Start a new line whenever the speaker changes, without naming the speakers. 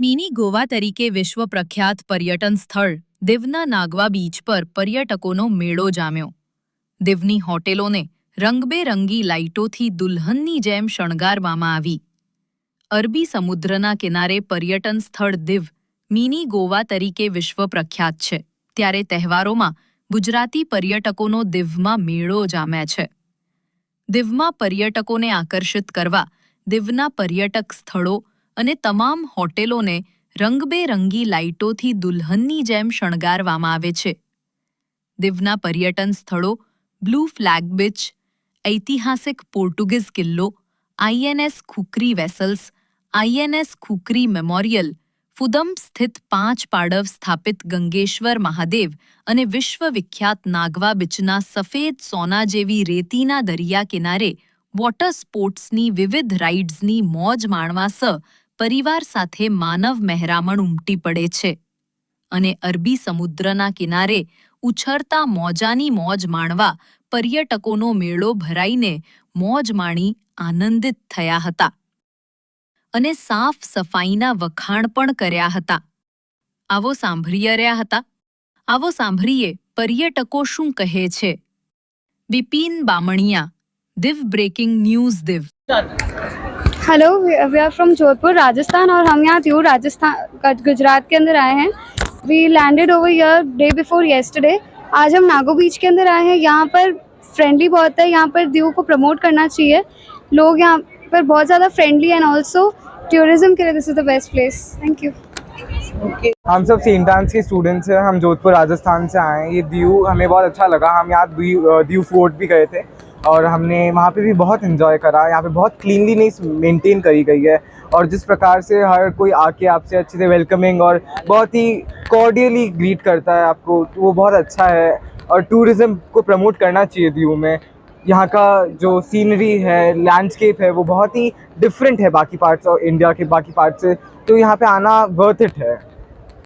Mini Goa તરીકે વિશ્વ પ્રખ્યાત પર્યટન સ્થળ, દીવના નાગવા બીચ પર પર્યટકોનો મેળો જામ્યો. દીવની હોટેલોને રંગબેરંગી લાઇટોથી દુલ્હનની જેમ શણગારવામાં આવી. અરબી સમુદ્રના કિનારે પર્યટન સ્થળ દીવ, મિની ગોવા તરીકે વિશ્વ પ્રખ્યાત છે. ત્યારે તહેવારોમાં ગુજરાતી પર્યટકોનો દીવમાં મેળો જામ્યા છે. દીવમાં પર્યટકોને આકર્ષિત કરવા દીવના પર્યટક સ્થળો અને તમામ હોટેલોને રંગબેરંગી લાઇટોથી દુલ્હનની જેમ શણગારવામાં આવે છે. દીવના પર્યટન સ્થળો, બ્લુ ફ્લેગ બીચ, ઐતિહાસિક પોર્ટુગીઝ કિલ્લો INS Khukri vessels INS Khukri memorial, Fudam સ્થિત પાંચ પાડવ સ્થાપિત ગંગેશ્વર મહાદેવ અને વિશ્વવિખ્યાત નાગવા બીચના સફેદ સોના જેવી રેતીના દરિયા કિનારે વોટર સ્પોર્ટ્સની વિવિધ રાઇડ્સની મોજ માણવા સ પરિવાર સાથે માનવ મહેરામણ ઉમટી પડે છે અને અરબી સમુદ્રના કિનારે ઉછળતા મોજાની મોજ માણવા પર્યટકોનો મેળો ભરાઈને મોજ માણી આનંદિત થયા હતા અને સાફ સફાઈના વખાણ પણ કર્યા હતા. આવો સાંભળીએ રહ્યા હતા. આવો સાંભળીએ પર્યટકો શું કહે છે. Bipin Bamaniya, Diu breaking news Diu.
Hello we are from Jodhpur Rajasthan और हम यहाँ त्यूर राजस्थान गुजरात के अंदर आए हैं। We landed over here day before yesterday आज हम नागो बीच के अंदर आए हैं। यहाँ पर फ्रेंडली बहुत है। यहाँ पर दीव को प्रमोट करना चाहिए। लोग यहाँ पर बहुत ज़्यादा फ्रेंडली एंड ऑल्सो टूरिज़्म के लिए this is the best place thank you
हम सब सेंट डांस के स्टूडेंट्स हैं। हम जोधपुर राजस्थान से आए हैं। ये दीव हमें बहुत अच्छा लगा। हम यहाँ दीव फोर्ट भी गए थे। और हमने वहाँ पे भी बहुत इन्जॉय करा। यहाँ पे बहुत क्लीनलीनेस मेंटेन करी गई है। और जिस प्रकार से हर कोई आके आपसे अच्छे से वेलकमिंग और बहुत ही कॉर्डियली ग्रीट करता है आपको तो वो बहुत अच्छा है। और टूरिज़्म को प्रमोट करना चाहिए दीव में। यहाँ का जो सीनरी है लैंडस्केप है, वो बहुत ही डिफरेंट है बाकी पार्ट्स और इंडिया के बाकी पार्ट से। तो यहाँ पे आना वर्थ इट है।